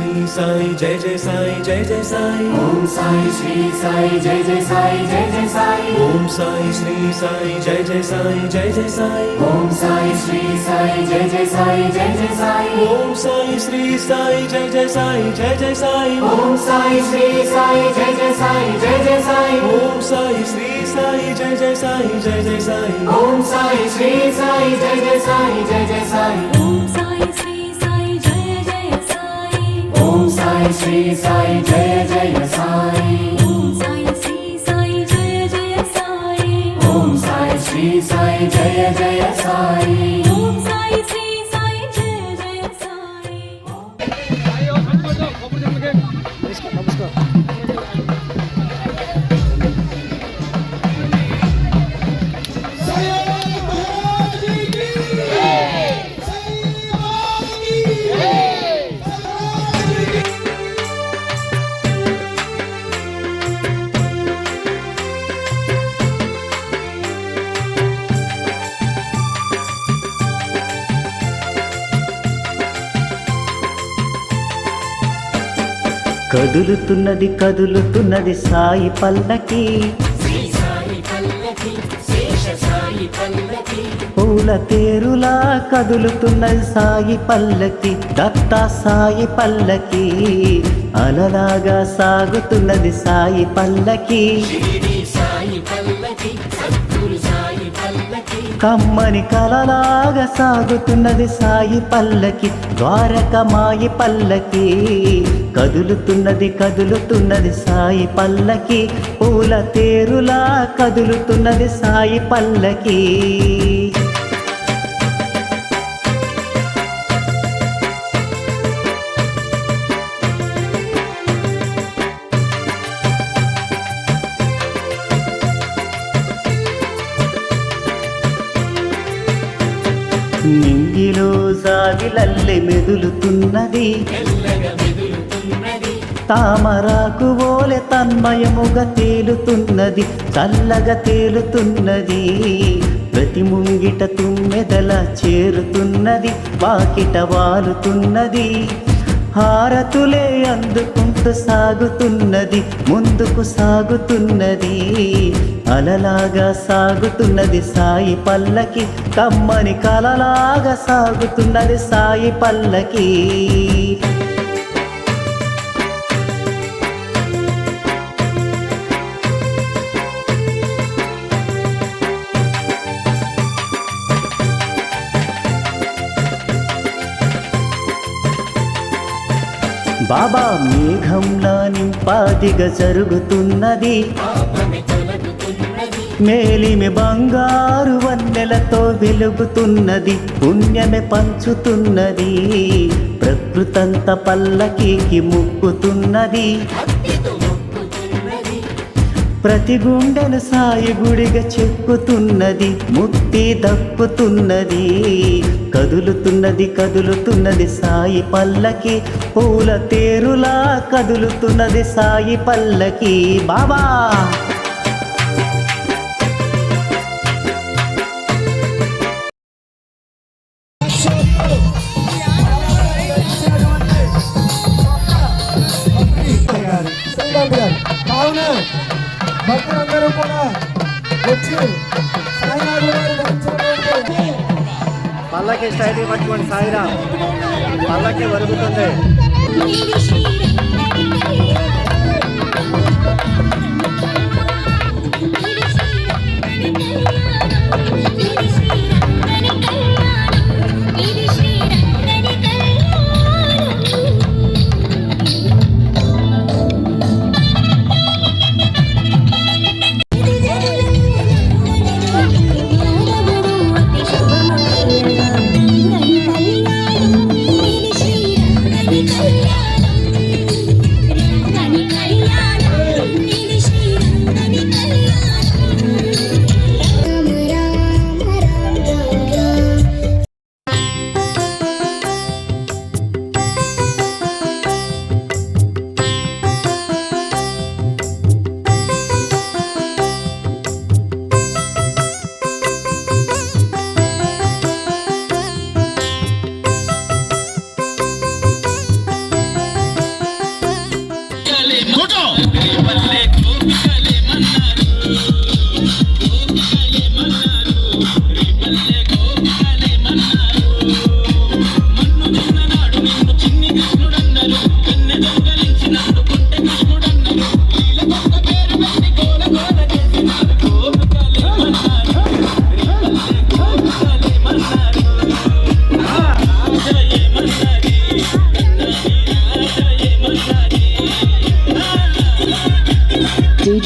శ్రీ సాయి జయ జయ సాయి జయ జయ సాయి ఓం సాయి శ్రీ సాయి జయ జయ సాయి జయ జయ సాయి ఓం సాయి శ్రీ సాయి జయ జయ సాయి జయ జయ సాయి ఓం సాయి శ్రీ సాయి జయ జయ సాయి జయ జయ సాయి ఓం సాయి శ్రీ సాయి జయ జయ సాయి జయ జయ సాయి ఓం సాయి శ్రీ సాయి జయ జయ సాయి జయ జయ సాయి ఓం సాయి శ్రీ సాయి జయ జయ సాయి జయ జయ సాయి ఓం సాయి శ్రీ సాయి జయ జయ సాయి జయ జయ సాయి ఓం సాయి श्री साई जय जय साई। ॐ साई श्री साई जय जय साई। ॐ साई श्री साई जय जय साई। కదులుతున్నది కదులుతున్నది సాయి పల్లకి. పూల తేరులా కదులుతున్నది సాయి పల్లకి దత్తా సాయి పల్లకి. అలలాగా సాగుతున్నది సాయి పల్లకి. కమ్మని కలలాగా సాగుతున్నది సాయి పల్లకి ద్వారకమాయి పల్లకి. కదులుతున్నది కదులుతున్నది సాయి పల్లకి పూల తేరులా కదులుతున్నది సాయి పల్లకి. నింగిలో జావిలల్లె మెదులుతున్నది. తామరాకు ఓలె తన్మయముగా తేలుతున్నది. చల్లగా తేలుతున్నది. ప్రతి ముంగిట తుమ్మెదల చేరుతున్నది. వాకిట వాలుతున్నది. హారతులే అందుకు అందుకుంటూ సాగుతున్నది ముందుకు సాగుతున్నది. అలలాగా సాగుతున్నది సాయి పల్లకి కమ్మని కలలాగా సాగుతున్నది సాయి పల్లకి. బాబా మేఘంలా నింపాదిగా జరుగుతున్నది. మేలిమి బంగారు వన్నెలతో వెలుగుతున్నది. పుణ్యమే పంచుతున్నది. ప్రకృతంత పల్లకీకి ముక్కుతున్నది. ప్రతి గుండెను సాయి గుడిగా చెప్పుతున్నది ముక్తి దక్కుతున్నది కదులుతున్నది కదులుతున్నది సాయి పల్లకి పూల తేరులా కదులుతున్నది సాయి పల్లకి. బాబా! పల్లకి స్టైల్ పట్టుకోండి సాయిరా పల్లకి వరుగుతుంది. కళ్యాణం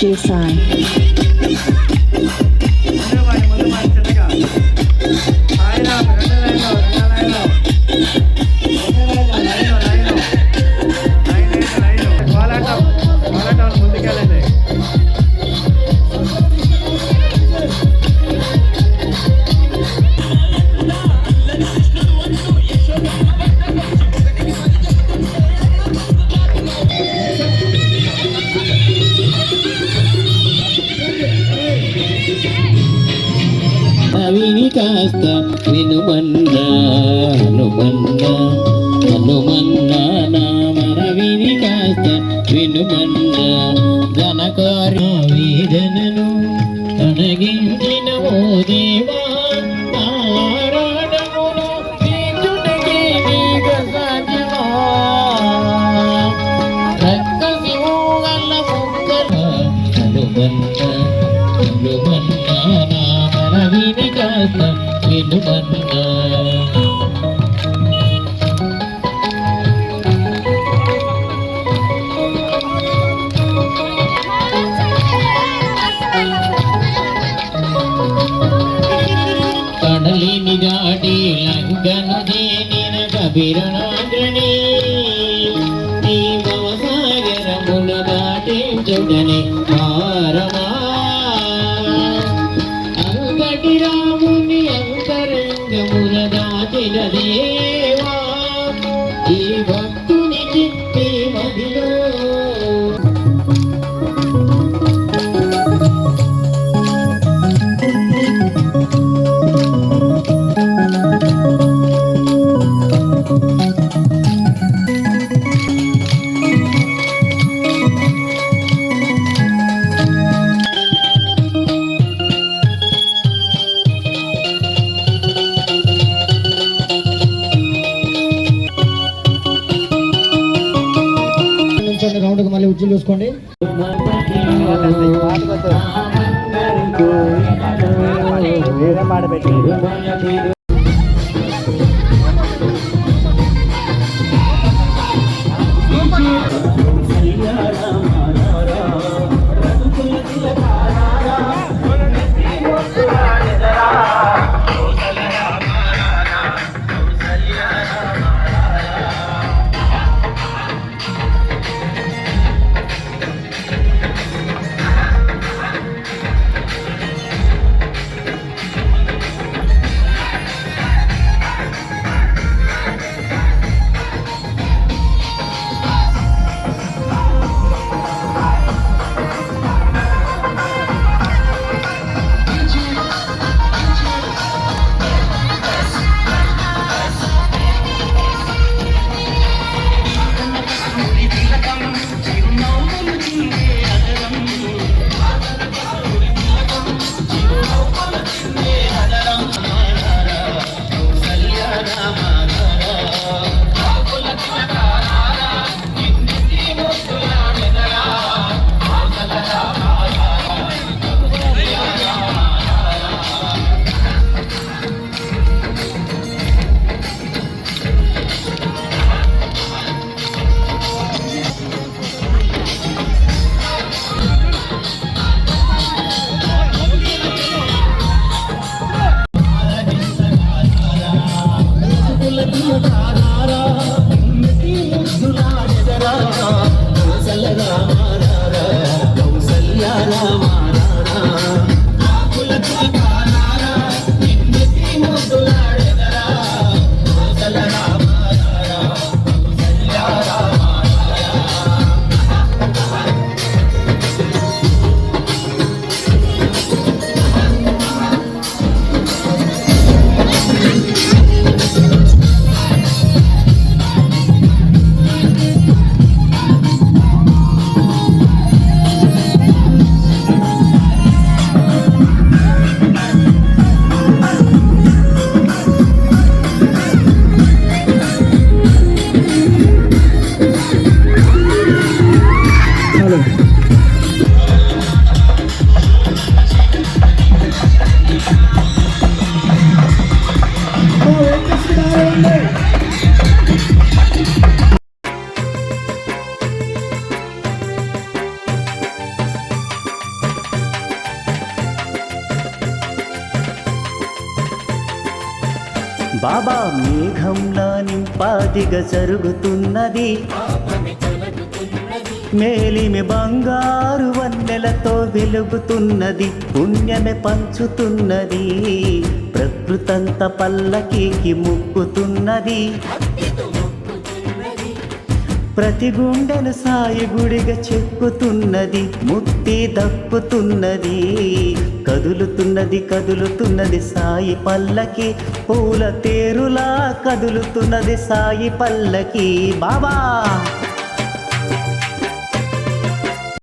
Jay Sign. విని కాస్త వినుమన్నా హనుమన్నా హనుమన్నా నా మనవిని కాస్త వినుమన్నా ఘనకార్య వేదనను వినుమన్నా కడలిని దాటి లంకను దేనిన కబిరణాగ్రణి నీ భవసాగరముల దాటించుడని మళ్ళీ ఉజ్జులు చూసుకోండి. వేరే పాట పెట్టి బాబా మేఘంలా నింపాదిగా జరుగుతున్నది. మేలిమి బంగారు వన్నెలతో వెలుగుతున్నది. పుణ్యమే పంచుతున్నది. ప్రకృతంత పల్లకీకి ముక్కుతున్నది. ప్రతి గుండెను సాయి గుడిగా చెక్కుతున్నది ముక్తి దక్కుతున్నది కదులుతున్నది కదులుతున్నది సాయి పల్లకి పూల తేరులా కదులుతున్నది సాయి పల్లకి. బాబా!